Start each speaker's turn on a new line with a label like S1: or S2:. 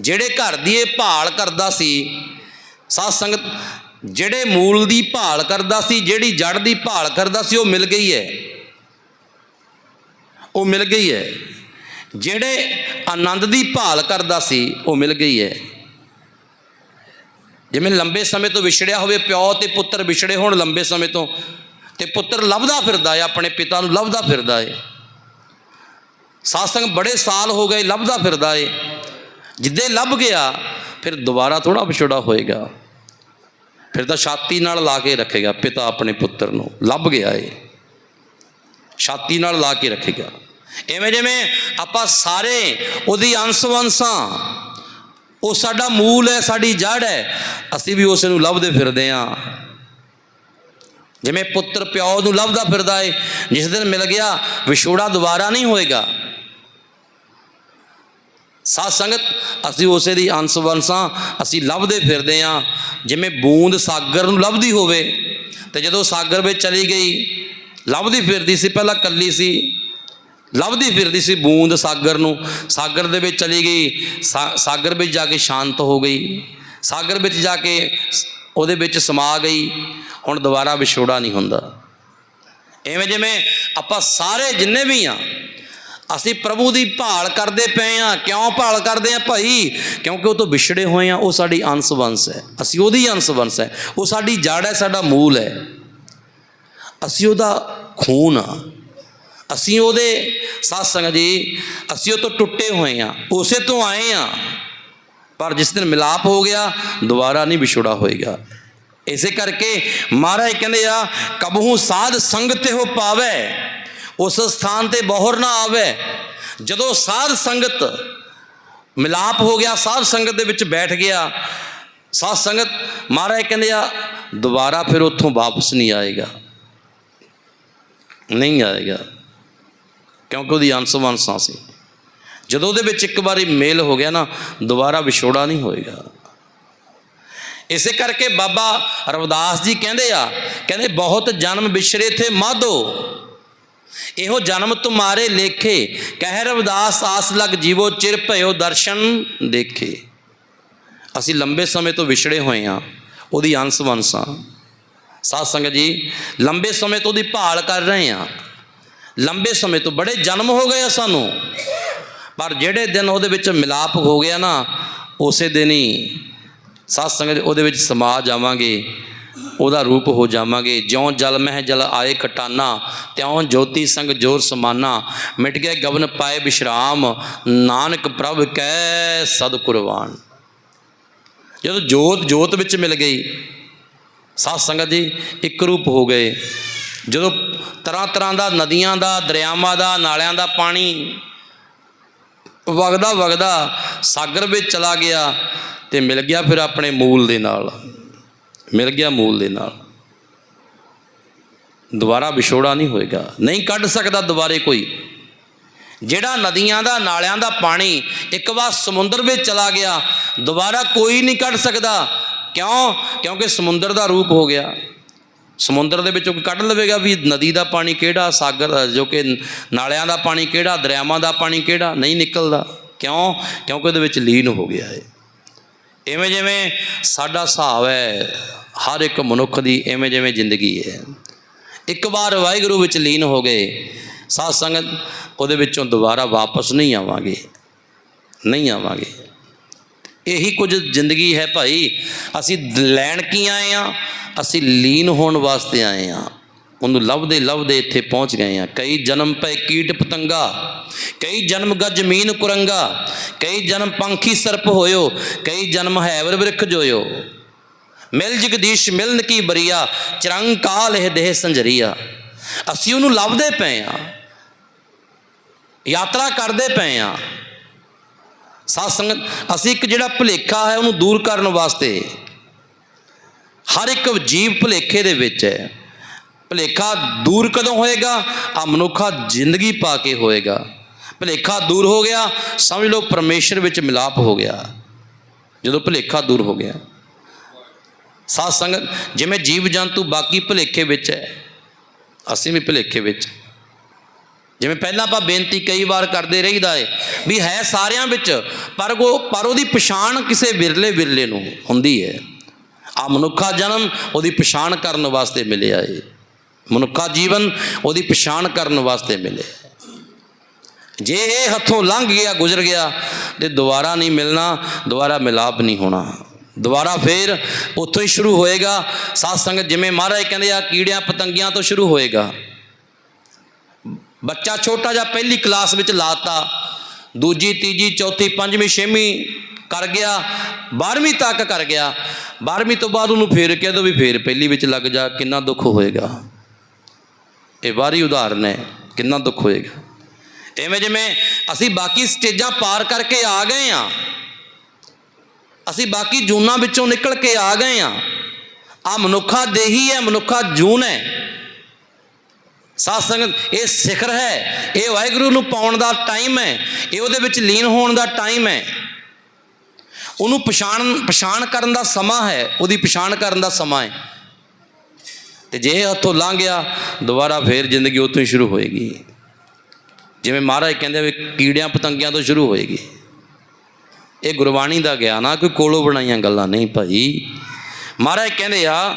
S1: ਜਿਹੜੇ ਘਰ ਦੀ ਇਹ ਭਾਲ ਕਰਦਾ ਸੀ, ਸਾਧ ਸੰਗਤ, ਜਿਹੜੇ ਮੂਲ ਦੀ ਭਾਲ ਕਰਦਾ ਸੀ, ਜਿਹੜੀ ਜੜ ਦੀ ਭਾਲ ਕਰਦਾ ਸੀ, ਉਹ ਮਿਲ ਗਈ ਹੈ। ਉਹ ਮਿਲ ਗਈ ਹੈ। ਜਿਹੜੇ ਆਨੰਦ ਦੀ ਭਾਲ ਕਰਦਾ ਸੀ, ਉਹ ਮਿਲ ਗਈ ਹੈ। ਜਿਵੇਂ ਲੰਬੇ ਸਮੇਂ ਤੋਂ ਵਿਛੜਿਆ ਹੋਵੇ, ਪਿਓ ਤੇ ਪੁੱਤਰ ਵਿਛੜੇ ਹੋਣ ਲੰਬੇ ਸਮੇਂ ਤੋਂ, ਤੇ ਪੁੱਤਰ ਲੱਭਦਾ ਫਿਰਦਾ ਹੈ, ਆਪਣੇ ਪਿਤਾ ਨੂੰ ਲੱਭਦਾ ਫਿਰਦਾ ਹੈ। ਸਾਸੰਗ ਬੜੇ ਸਾਲ ਹੋ ਗਏ ਲੱਭਦਾ ਫਿਰਦਾ ਏ ਜਿੱਦੇ ਲੱਭ ਗਿਆ, ਫਿਰ ਦੁਬਾਰਾ ਥੋੜਾ ਵਿਛੋੜਾ ਹੋਏਗਾ। ਫਿਰ ਤਾਂ ਛਾਤੀ ਨਾਲ ਲਾ ਕੇ ਰੱਖੇਗਾ, ਪਿਤਾ ਆਪਣੇ ਪੁੱਤਰ ਨੂੰ। ਲੱਭ ਗਿਆ ਏ ਛਾਤੀ ਨਾਲ ਲਾ ਕੇ ਰੱਖੇਗਾ। ਐਵੇਂ ਜਿਵੇਂ ਆਪਾਂ ਸਾਰੇ ਉਹਦੀ ਅੰਸ਼ਵੰਸਾਂ ਉਹ ਸਾਡਾ ਮੂਲ ਹੈ, ਸਾਡੀ ਜੜ ਹੈ, ਅਸੀਂ ਵੀ ਉਸ ਨੂੰ ਲੱਭਦੇ ਫਿਰਦੇ ਆਂ ਜਿਵੇਂ ਪੁੱਤਰ ਪਿਓ ਨੂੰ ਲੱਭਦਾ ਫਿਰਦਾ ਏ, ਜਿਸ ਦਿਨ ਮਿਲ ਗਿਆ, ਵਿਛੋੜਾ ਦੁਬਾਰਾ ਨਹੀਂ ਹੋਏਗਾ। ਸਾਧ ਸੰਗਤ, ਅਸੀਂ ਉਸੇ ਦੀ ਅੰਸ਼ ਵੰਸਾਂ, ਅਸੀਂ ਲੱਭਦੇ ਫਿਰਦੇ ਆਂ। ਜਿਵੇਂ ਬੂੰਦ ਸਾਗਰ ਨੂੰ ਲੱਭਦੀ ਹੋਵੇ, ਤੇ ਜਦੋਂ ਸਾਗਰ ਵਿੱਚ ਚਲੀ ਗਈ, ਲੱਭਦੀ ਫਿਰਦੀ ਸੀ, ਪਹਿਲਾਂ ਕੱਲੀ ਸੀ। ਲੱਭਦੀ ਫਿਰਦੀ ਸੀ ਬੂੰਦ ਸਾਗਰ ਨੂੰ। ਸਾਗਰ ਦੇ ਵਿੱਚ ਚਲੀ ਗਈ ਸਾਗਰ ਵਿੱਚ ਜਾ ਕੇ ਸ਼ਾਂਤ ਹੋ ਗਈ। ਸਾਗਰ ਵਿੱਚ ਜਾ ਕੇ ਉਹਦੇ ਵਿੱਚ ਸਮਾ ਗਈ। ਹੁਣ ਦੁਬਾਰਾ ਵਿਛੋੜਾ ਨਹੀਂ ਹੁੰਦਾ। ਐਵੇਂ ਜਿਵੇਂ ਆਪਾਂ ਸਾਰੇ ਜਿੰਨੇ ਵੀ ਆ ਅਸੀਂ ਪ੍ਰਭੂ ਦੀ ਭਾਲ ਕਰਦੇ ਪਏ ਆ ਕਿਉਂ ਭਾਲ ਕਰਦੇ ਆ ਭਾਈ? ਕਿਉਂਕਿ ਉਹ ਤੋਂ ਵਿਛੜੇ ਹੋਏ ਆ ਉਹ ਸਾਡੀ ਅੰਸ਼ ਵੰਸ਼ ਹੈ। ਅਸੀਂ ਉਹਦੀ ਅੰਸ਼ ਵੰਸ਼ ਹੈ। ਉਹ ਸਾਡੀ ਜੜ ਹੈ, ਸਾਡਾ ਮੂਲ ਹੈ। ਅਸੀਂ ਉਹਦਾ ਖੂਨ ਆ ਅਸੀਂ ਉਹਦੇ ਸਾਧ ਸੰਗਤ ਜੀ, ਅਸੀਂ ਉਹ ਤੋਂ ਟੁੱਟੇ ਹੋਏ ਆ ਉਸੇ ਤੋਂ ਆਏ ਆ ਪਰ ਜਿਸ ਦਿਨ ਮਿਲਾਪ ਹੋ ਗਿਆ, ਦੁਬਾਰਾ ਨਹੀਂ ਵਿਛੋੜਾ ਹੋਏਗਾ। ਇਸੇ ਕਰਕੇ ਮਹਾਰਾਜ ਕਹਿੰਦੇ ਆ, ਕਬਹੂ ਸਾਧ ਸੰਗਤ ਹੋ ਪਾਵੇ। ਉਸ ਸਥਾਨ ਤੇ ਬੋਹਰ ਨਾ ਆਵੇ। ਜਦੋਂ ਸਾਧ ਸੰਗਤ ਮਿਲਾਪ ਹੋ ਗਿਆ, ਸਾਧ ਸੰਗਤ ਦੇ ਵਿੱਚ ਬੈਠ ਗਿਆ, ਸਾਧ ਸੰਗਤ ਮਹਾਰਾਜ ਕਹਿੰਦੇ ਆ, ਦੁਬਾਰਾ ਫਿਰ ਉੱਥੋਂ ਵਾਪਸ ਨਹੀਂ ਆਏਗਾ। ਨਹੀਂ ਆਏਗਾ। ਕਿਉਂਕਿ ਉਹਦੀ ਅੰਸ਼ ਵੰਸਾਂ ਸੀ। ਜਦੋਂ ਉਹਦੇ ਵਿੱਚ ਇੱਕ ਵਾਰੀ ਮੇਲ ਹੋ ਗਿਆ ਨਾ, ਦੁਬਾਰਾ ਵਿਛੋੜਾ ਨਹੀਂ ਹੋਏਗਾ। ਇਸੇ ਕਰਕੇ ਬਾਬਾ ਰਵਿਦਾਸ ਜੀ ਕਹਿੰਦੇ ਆ, ਕਹਿੰਦੇ ਬਹੁਤ ਜਨਮ ਵਿਛਰੇ ਥੇ ਮਾਧੋ। ਇਹੋ ਜਨਮ ਤੁਮਾਰੇ ਲੇਖੇ, ਕਹਿ ਰਵਦਾਸ ਆਸ ਲਗ ਜੀਵੋ ਚਿਰ ਭਇਓ ਦਰਸ਼ਨ ਦੇਖੇ। ਅਸੀਂ ਲੰਬੇ ਸਮੇਂ ਤੋਂ ਵਿਛੜੇ ਹੋਏ ਆ ਉਹਦੀ ਅੰਸ਼ ਵੰਸਾਂ ਸਾਧ ਸੰਗਤ ਜੀ, ਲੰਬੇ ਸਮੇਂ ਤੋਂ ਉਹਦੀ ਭਾਲ ਕਰ ਰਹੇ ਆ ਲੰਬੇ ਸਮੇਂ ਤੋਂ ਬੜੇ ਜਨਮ ਹੋ ਗਏ ਆ ਸਾਨੂੰ। ਪਰ ਜਿਹੜੇ ਦਿਨ ਉਹਦੇ ਵਿੱਚ ਮਿਲਾਪ ਹੋ ਗਿਆ ਨਾ, ਉਸੇ ਦਿਨ ਹੀ ਸਾਧ ਸੰਗਤ ਉਹਦੇ ਵਿੱਚ ਸਮਾ ਜਾਵਾਂਗੇ। ਉਹਦਾ ਰੂਪ ਹੋ ਜਾਵਾਂਗੇ। ਜਿਉਂ ਜਲ ਮਹਿ ਜਲ ਆਏ ਕਟਾਨਾ ਤਿਉਂ ਜੋਤੀ ਸੰਗ ਜੋਰ ਸਮਾਨਾ। ਮਿਟ ਗਏ ਗਵਨ ਪਾਏ ਵਿਸ਼ਰਾਮ ਨਾਨਕ ਪ੍ਰਭ ਕੈ ਸਦ ਕੁਰਬਾਨ ਜਦੋਂ ਜੋਤ ਜੋਤ ਵਿੱਚ ਮਿਲ ਗਈ, ਸਾਧ ਸੰਗਤ ਜੀ, ਇੱਕ ਰੂਪ ਹੋ ਗਏ। ਜਦੋਂ ਤਰ੍ਹਾਂ ਤਰ੍ਹਾਂ ਦਾ ਨਦੀਆਂ ਦਾ, ਦਰਿਆਵਾਂ ਦਾ, ਨਾਲਿਆਂ ਦਾ ਪਾਣੀ ਵਗਦਾ ਵਗਦਾ ਸਾਗਰ ਵਿੱਚ ਚਲਾ ਗਿਆ ਤੇ ਮਿਲ ਗਿਆ ਫਿਰ ਆਪਣੇ ਮੂਲ ਦੇ ਨਾਲ। ਮਿਲ ਗਿਆ ਮੂਲ ਦੇ ਨਾਲ। ਦੁਬਾਰਾ ਵਿਛੋੜਾ ਨਹੀਂ ਹੋਏਗਾ। ਨਹੀਂ ਕੱਢ ਸਕਦਾ ਦੁਬਾਰੇ ਕੋਈ। ਜਿਹੜਾ ਨਦੀਆਂ ਦਾ, ਨਾਲਿਆਂ ਦਾ ਪਾਣੀ ਇੱਕ ਵਾਰ ਸਮੁੰਦਰ ਵਿੱਚ ਚਲਾ ਗਿਆ, ਦੁਬਾਰਾ ਕੋਈ ਨਹੀਂ ਕੱਢ ਸਕਦਾ। ਕਿਉਂ? ਕਿਉਂਕਿ ਸਮੁੰਦਰ ਦਾ ਰੂਪ ਹੋ ਗਿਆ। ਸਮੁੰਦਰ ਦੇ ਵਿੱਚੋਂ ਕੱਢ ਲਵੇਗਾ ਵੀ ਨਦੀ ਦਾ ਪਾਣੀ ਕਿਹੜਾ, ਸਾਗਰ, ਜੋ ਕਿ ਨਾਲਿਆਂ ਦਾ ਪਾਣੀ ਕਿਹੜਾ, ਦਰਿਆਵਾਂ ਦਾ ਪਾਣੀ ਕਿਹੜਾ? ਨਹੀਂ ਨਿਕਲਦਾ। ਕਿਉਂ? ਕਿਉਂਕਿ ਉਹਦੇ ਵਿੱਚ ਲੀਨ ਹੋ ਗਿਆ ਹੈ ਇਵੇਂ ਜਿਵੇਂ ਸਾਡਾ ਹਿਸਾਬ ਹੈ ਹਰ ਇੱਕ ਮਨੁੱਖ ਦੀ ਐਵੇਂ ਜਿਵੇਂ ਜ਼ਿੰਦਗੀ ਹੈ। ਇੱਕ ਵਾਰ ਵਾਹਿਗੁਰੂ ਵਿੱਚ ਲੀਨ ਹੋ ਗਏ, ਸਾਧ ਸੰਗਤ ਉਹਦੇ ਵਿੱਚੋਂ ਦੁਬਾਰਾ ਵਾਪਸ ਨਹੀਂ ਆਵਾਂਗੇ। ਨਹੀਂ ਆਵਾਂਗੇ। ਇਹੀ ਕੁਝ ਜ਼ਿੰਦਗੀ ਹੈ ਭਾਈ। ਅਸੀਂ ਲੈਣ ਕੀ ਆਏ ਆ ਅਸੀਂ ਲੀਨ ਹੋਣ ਵਾਸਤੇ ਆਏ ਆ ਉਹਨੂੰ ਲੱਭਦੇ ਲੱਭਦੇ ਇੱਥੇ ਪਹੁੰਚ ਗਏ ਆ ਕਈ ਜਨਮ ਪਏ ਕੀਟ ਪਤੰਗਾ, ਕਈ ਜਨਮ ਗਾ ਜ਼ਮੀਨ ਕੁਰੰਗਾ, ਕਈ ਜਨਮ ਪੰਖੀ ਸਰਪ ਹੋਇਓ, ਕਈ ਜਨਮ ਹੈਵਰ ਬ੍ਰਿਖ ਜੋਇਓ। ਮਿਲ ਜਗਦੀਸ਼, ਮਿਲਨ ਕੀ ਬਰੀਆ? ਚਰੰਗ ਕਾਲ ਇਹ ਦੇਹ ਸੰਜਰੀਆ। ਅਸੀਂ ਉਹਨੂੰ ਲੱਭਦੇ ਪਏ ਆ ਯਾਤਰਾ ਕਰਦੇ ਪਏ ਆ ਸਾਧ ਸੰਗਤ ਅਸੀਂ ਇੱਕ ਜਿਹੜਾ ਭੁਲੇਖਾ ਹੈ ਉਹਨੂੰ ਦੂਰ ਕਰਨ ਵਾਸਤੇ, ਹਰ ਇੱਕ ਜੀਵ ਭੁਲੇਖੇ ਦੇ ਵਿੱਚ ਹੈ। ਭੁਲੇਖਾ ਦੂਰ ਕਦੋਂ ਹੋਏਗਾ? ਆ ਮਨੁੱਖਾ ਜ਼ਿੰਦਗੀ ਪਾ ਕੇ ਹੋਏਗਾ। ਭੁਲੇਖਾ ਦੂਰ ਹੋ ਗਿਆ। ਸਮਝ ਲਓ ਪਰਮੇਸ਼ਰ ਵਿੱਚ ਮਿਲਾਪ ਹੋ ਗਿਆ। ਜਦੋਂ ਭੁਲੇਖਾ ਦੂਰ ਹੋ ਗਿਆ। ਸਾਧ ਸੰਗਤ, ਜਿਵੇਂ ਜੀਵ ਜੰਤੂ ਬਾਕੀ ਭੁਲੇਖੇ ਵਿੱਚ ਹੈ, ਅਸੀਂ ਵੀ ਭੁਲੇਖੇ ਵਿੱਚ ਜਿਵੇਂ ਪਹਿਲਾਂ ਆਪਾਂ ਬੇਨਤੀ ਕਈ ਵਾਰ ਕਰਦੇ ਰਹੀਦਾ ਏ ਵੀ ਹੈ ਸਾਰਿਆਂ ਵਿੱਚ, ਪਰ ਉਹ, ਪਰ ਉਹਦੀ ਪਛਾਣ ਕਿਸੇ ਵਿਰਲੇ ਵਿਰਲੇ ਨੂੰ ਹੁੰਦੀ ਹੈ ਆ ਮਨੁੱਖਾ ਜਨਮ ਉਹਦੀ ਪਛਾਣ ਕਰਨ ਵਾਸਤੇ ਮਿਲਿਆ ਏ। ਮਨੁੱਖਾ ਜੀਵਨ ਉਹਦੀ ਪਛਾਣ ਕਰਨ ਵਾਸਤੇ ਮਿਲਿਆ ਜੇ ਇਹ ਹੱਥੋਂ ਲੰਘ ਗਿਆ, ਗੁਜ਼ਰ ਗਿਆ, ਤੇ ਦੁਬਾਰਾ ਨਹੀਂ ਮਿਲਣਾ, ਦੁਬਾਰਾ ਮਿਲਾਪ ਨਹੀਂ ਹੋਣਾ। ਦੁਬਾਰਾ ਫੇਰ ਉੱਥੋਂ ਹੀ ਸ਼ੁਰੂ ਹੋਏਗਾ। ਸਾਧ ਸੰਗਤ ਜਿਵੇਂ ਮਹਾਰਾਜ ਕਹਿੰਦੇ ਆ, ਕੀੜਿਆਂ ਪਤੰਗੀਆਂ ਤੋਂ ਸ਼ੁਰੂ ਹੋਏਗਾ। ਬੱਚਾ ਛੋਟਾ ਜਿਹਾ ਪਹਿਲੀ ਕਲਾਸ ਵਿੱਚ ਲਾਤਾ। ਦੂਜੀ, ਤੀਜੀ, ਚੌਥੀ, ਪੰਜਵੀਂ, ਛੇਵੀਂ ਕਰ ਗਿਆ। 12ਵੀਂ ਤੱਕ ਕਰ ਗਿਆ। 12ਵੀਂ ਤੋਂ ਬਾਅਦ ਉਹਨੂੰ ਫੇਰ ਕਹਿ ਦੋ ਵੀ ਫੇਰ ਪਹਿਲੀ ਵਿੱਚ ਲੱਗ ਜਾ, ਕਿੰਨਾ ਦੁੱਖ ਹੋਏਗਾ। ਇਹ ਬਾਹਰੀ ਉਦਾਹਰਨ ਹੈ, ਕਿੰਨਾ ਦੁੱਖ ਹੋਏਗਾ। ਐਵੇਂ ਜਿਵੇਂ ਅਸੀਂ ਬਾਕੀ ਸਟੇਜਾਂ ਪਾਰ ਕਰਕੇ ਆ ਗਏ ਆ ਅਸੀਂ ਬਾਕੀ ਜੂਨਾਂ ਵਿੱਚੋਂ ਨਿਕਲ ਕੇ ਆ ਗਏ ਆ ਆ ਮਨੁੱਖਾ ਦੇਹੀ ਹੈ, ਮਨੁੱਖਾ ਜੂਨ ਹੈ। ਸਾਧ ਸੰਗਤ ਇਹ ਸਿਖਰ ਹੈ। ਇਹ ਵਾਹਿਗੁਰੂ ਨੂੰ ਪਾਉਣ ਦਾ ਟਾਈਮ ਹੈ। ਇਹ ਉਹਦੇ ਵਿੱਚ ਲੀਨ ਹੋਣ ਦਾ ਟਾਈਮ ਹੈ। ਉਹਨੂੰ ਪਛਾਣ ਪਛਾਣ ਕਰਨ ਦਾ ਸਮਾਂ ਹੈ। ਉਹਦੀ ਪਛਾਣ ਕਰਨ ਦਾ ਸਮਾਂ ਹੈ। ਤੇ ਜੇ ਇਹ ਹੱਥੋਂ ਲੰਘ ਗਿਆ, ਦੁਬਾਰਾ ਫੇਰ ਜ਼ਿੰਦਗੀ ਉੱਥੋਂ ਹੀ ਸ਼ੁਰੂ ਹੋਏਗੀ। ਜਿਵੇਂ ਮਹਾਰਾਜ ਕਹਿੰਦੇ ਵੀ ਕੀੜਿਆਂ ਪਤੰਗਿਆਂ ਤੋਂ ਸ਼ੁਰੂ ਹੋਏਗੀ। ਇਹ ਗੁਰਬਾਣੀ ਦਾ ਗਿਆਨ ਆ ਕੋਈ ਕੋਲੋਂ ਬਣਾਈਆਂ ਗੱਲਾਂ ਨਹੀਂ ਭਾਈ। ਮਹਾਰਾਜ ਕਹਿੰਦੇ ਆ